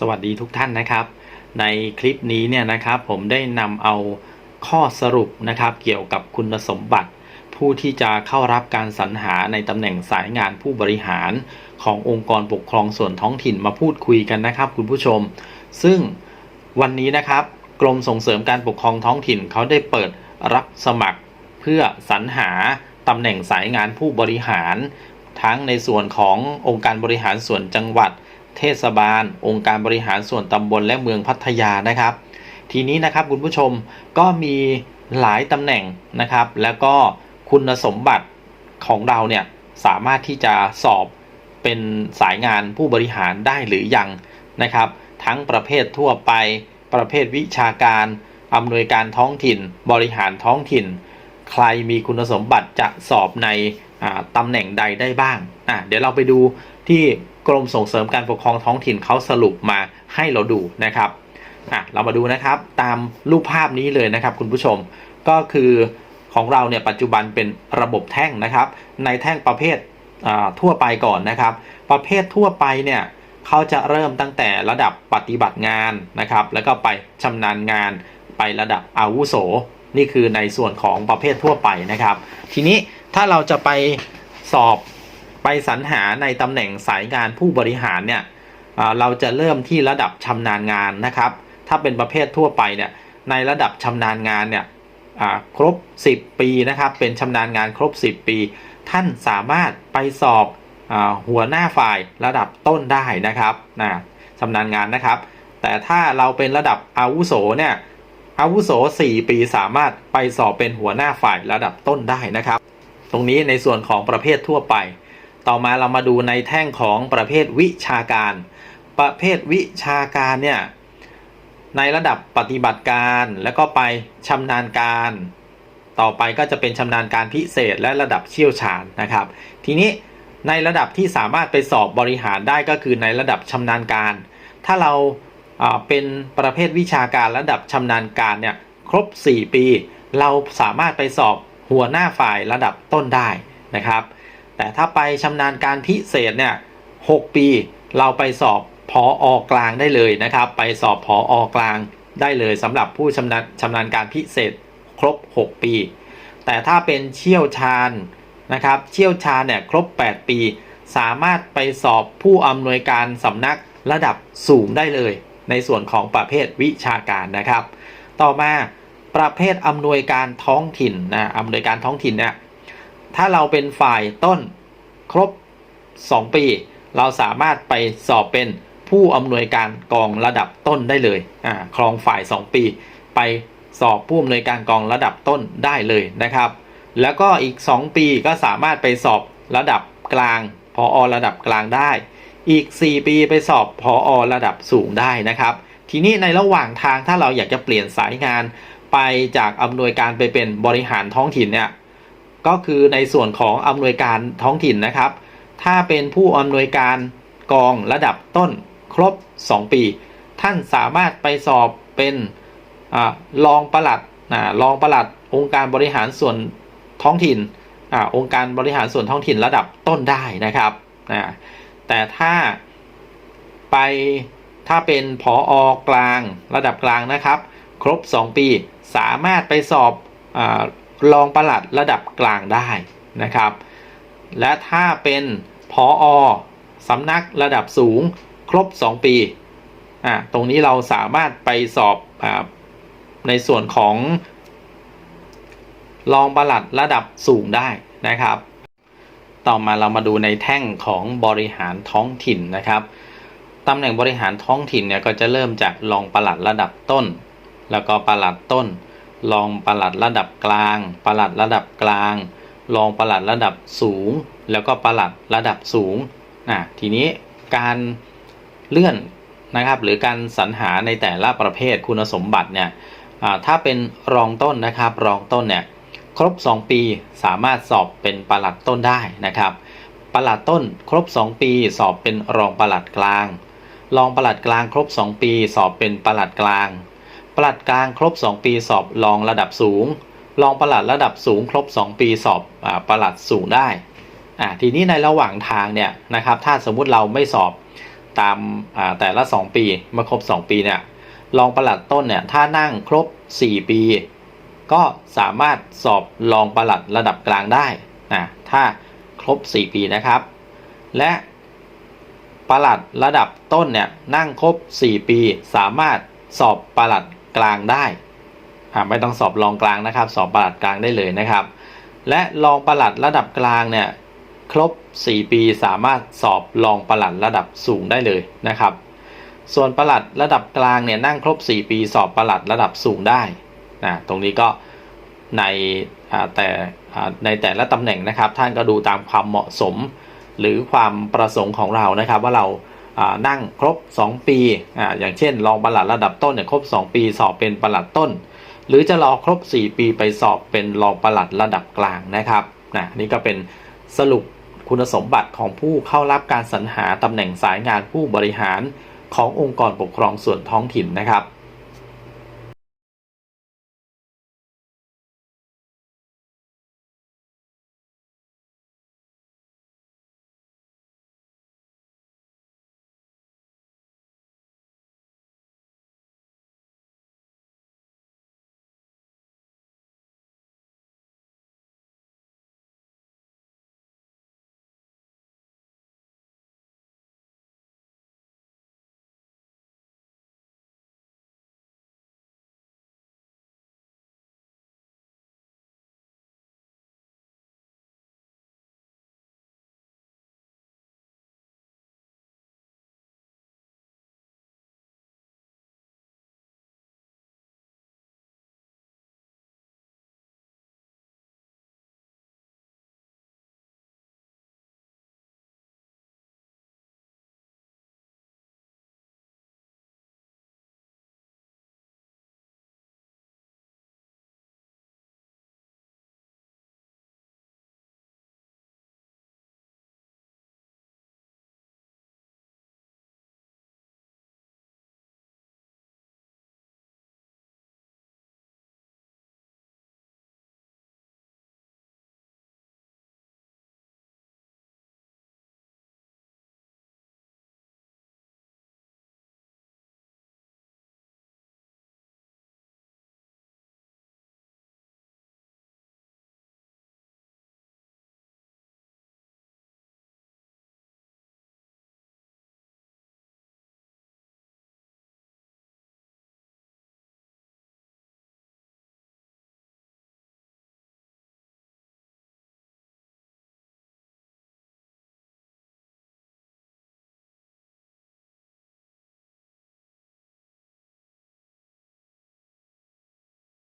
สวัสดีทุกท่านนะครับ ในคลิปนี้เนี่ยนะครับผมได้นำเอาข้อสรุปนะครับ เกี่ยวกับคุณสมบัติ ผู้ที่จะเข้ารับการสรรหาในตำแหน่งสายงานผู้บริหารขององค์กรปกครองส่วนท้องถิ่นมาพูดคุยกันนะครับ คุณผู้ชม ซึ่งวันนี้นะครับ กรมส่งเสริมการปกครองท้องถิ่นเขาได้เปิดรับสมัครเพื่อสรรหาตำแหน่งสายงานผู้บริหาร ทั้งในส่วนขององค์การบริหารส่วนจังหวัด เทศบาล องค์การบริหารส่วนตำบลและเมืองพัทยานะครับ ทีนี้นะครับคุณผู้ชมก็มีหลายตำแหน่งนะครับ แล้วก็คุณสมบัติของเราเนี่ยสามารถที่จะสอบเป็นสายงานผู้บริหารได้หรือยังนะครับ ทั้งประเภททั่วไป ประเภทวิชาการอำนวยการท้องถิ่น บริหารท้องถิ่น ใครมีคุณสมบัติจะสอบในตำแหน่งใดได้บ้างอะเดี๋ยวเราไปดูที่ กรมส่งเสริมการปกครองท้องถิ่นเขาสรุปมาให้เราดูนะครับอะเรามาดูนะครับตามรูปภาพนี้เลยนะครับ คุณผู้ชมก็คือของเราเนี่ยปัจจุบันเป็นระบบแท่งนะครับ ในแท่งประเภททั่วไปก่อนนะครับ ประเภททั่วไปเนี่ยเขาจะเริ่มตั้งแต่ระดับปฏิบัติงานนะครับ แล้วก็ไปชำนาญงานไประดับอาวุโส นี่คือในส่วนของประเภททั่วไปนะครับ ทีนี้ถ้าเราจะไปสอบ ไปสรรหาในตำแหน่งสายงานผู้บริหารเนี่ยเราจะเริ่มที่ระดับชำนาญงานนะครับ ถ้าเป็นประเภททั่วไปเนี่ยในระดับชำนาญงานเนี่ยครบ 10 ปีนะครับ เป็นชำนาญงานครบ 10 ปี ท่านสามารถไปสอบอหัวหน้าฝ่ายระดับต้นได้นะครับนะชำนาญงานนะครับ แต่ถ้าเราเป็นระดับอาวุโสเนี่ยอาวุโส 4 ปีสามารถไปสอบเป็นหัวหน้าฝ่ายระดับต้นได้นะครับ ตรงนี้ในส่วนของประเภททั่วไป ต่อมาเรามาดูในแท่งของประเภทวิชาการ ประเภทวิชาการเนี่ยในระดับปฏิบัติการแล้วก็ไปชำนาญการ ต่อไปก็จะเป็นชำนาญการพิเศษและระดับเชี่ยวชาญนะครับ ทีนี้ในระดับที่สามารถไปสอบบริหารได้ก็คือในระดับชำนาญการ ถ้าเราเป็นประเภทวิชาการระดับชำนาญการเนี่ยครบ 4 ปี เราสามารถไปสอบหัวหน้าฝ่ายระดับต้นได้นะครับ แต่ถ้าไปชำนาญการพิเศษเนี่ย6ปีเราไปสอบพออกลางได้เลยนะครับ ไปสอบพออกลางได้เลยสำหรับผู้ชำนาญชำนาญการพิเศษครบ 6 ปี แต่ถ้าเป็นเชี่ยวชาญนะครับ เชี่ยวชาญเนี่ยครบ 8 ปี สามารถไปสอบผู้อำนวยการสำนักระดับสูงได้เลย ในส่วนของประเภทวิชาการนะครับ ต่อมาประเภทอำนวยการท้องถิ่นนะอำนวยการท้องถิ่นเนี่ย ถ้าเราเป็นฝ่ายต้นครบ 2 ปี เราสามารถไปสอบเป็นผู้อำนวยการกองระดับต้นได้เลยอ่าครองฝ่าย 2 ปี ไปสอบผู้อำนวยการกองระดับต้นได้เลยนะครับ แล้วก็อีก 2 ปีก็สามารถไปสอบระดับกลางพออระดับกลางได้ อีก 4 ปีไปสอบพออระดับสูงได้นะครับ ทีนี้ในระหว่างทางถ้าเราอยากจะเปลี่ยนสายงาน ไปจากอำนวยการไปเป็นบริหารท้องถิ่นเนี่ย ก็คือในส่วนของอำนวยการท้องถิ่นนะครับ ถ้าเป็นผู้อำนวยการกองระดับต้นครบ 2 ปี ท่านสามารถไปสอบเป็นอรองประหลัดรอ่ารองปลัดองค์การบริหารส่วนท้องถิ่นอองค์การบริหารส่วนท้องถิ่นระดับต้นได้นะครับแต่ถ้าไปถ้าเป็นผออกลางระดับกลางนะครับ ครบ 2 ปี สามารถไปสอบอ รองปลัดระดับกลางได้นะครับ และถ้าเป็นพออสำนักระดับสูงครบ 2 ปีอ่าตรงนี้เราสามารถไปสอบอาในส่วนของรองปลัดระดับสูงได้นะครับ ต่อมาเรามาดูในแท่งของบริหารท้องถิ่นนะครับตำแหน่งบริหารท้องถิ่นเนี่ยก็จะเริ่มจากรองปลัดระดับต้น แล้วก็ปลัดต้น รองปลัดระดับกลาง ปลัดระดับกลาง รองปลัดระดับสูง แล้วก็ปลัดระดับสูงอะทีนี้การเลื่อนนะครับ หรือการสรรหาในแต่ละประเภทคุณสมบัติเนี่ยถ้าเป็นรองต้นนะครับ รองต้นเนี่ยครบ 2 ปีสามารถสอบเป็นปลัดต้นได้นะครับปลัดต้นครบ 2 ปี สอบเป็นรองปลัดกลาง รองปลัดกลางครบ 2 ปี สอบเป็นปลัดกลาง ปลัดกลางครบ 2 ปีสอบรองระดับสูง รองปลัดระดับสูงครบ 2 ปีสอบอาปลัดสูงได้อ่าทีนี้ในระหว่างทางเนี่ยนะครับ ถ้าสมมุติเราไม่สอบตามอ่าแต่ละ 2 ปีมื่อครบ 2 ปีเนี่ยรองปลัดต้นเนี่ยถ้านั่งครบ 4 ปี ก็สามารถสอบรองปลัดระดับกลางได้นะถ้าครบ 4 ปีนะครับ และปลัดระดับต้นเนี่ยนั่งครบ 4 ปี สามารถสอบปลัด กลางได้ไม่ต้องสอบรองกลางนะครับ สอบประหลัดกลางได้เลยนะครับ และรองประหลัดระดับกลางเนี่ยครบ 4 ปีสามารถสอบรองประหลัดระดับสูงได้เลยนะครับ ส่วนประหลัดระดับกลางเนี่ยนั่งครบ 4 ปีสอบประหลัดระดับสูงได้นะตรงนี้ก็ในแต่ในแต่ละตำแหน่งนะครับ ท่านก็ดูตามความเหมาะสมหรือความประสงค์ของเรานะครับ ว่าเรา นั่งครบ 2 ปีออย่างเช่นรองปลัดระดับต้นเนี่ยครบ 2 ปีสอบเป็นประหลัดต้น หรือจะรอครบ 4 ปีไปสอบเป็นรองปลัดระดับกลางนะครับนะนี่ก็เป็นสรุปคุณสมบัติของผู้เข้ารับการสรรหาตำแหน่งสายงานผู้บริหารขององค์กรปกครองส่วนท้องถิ่นนะครับ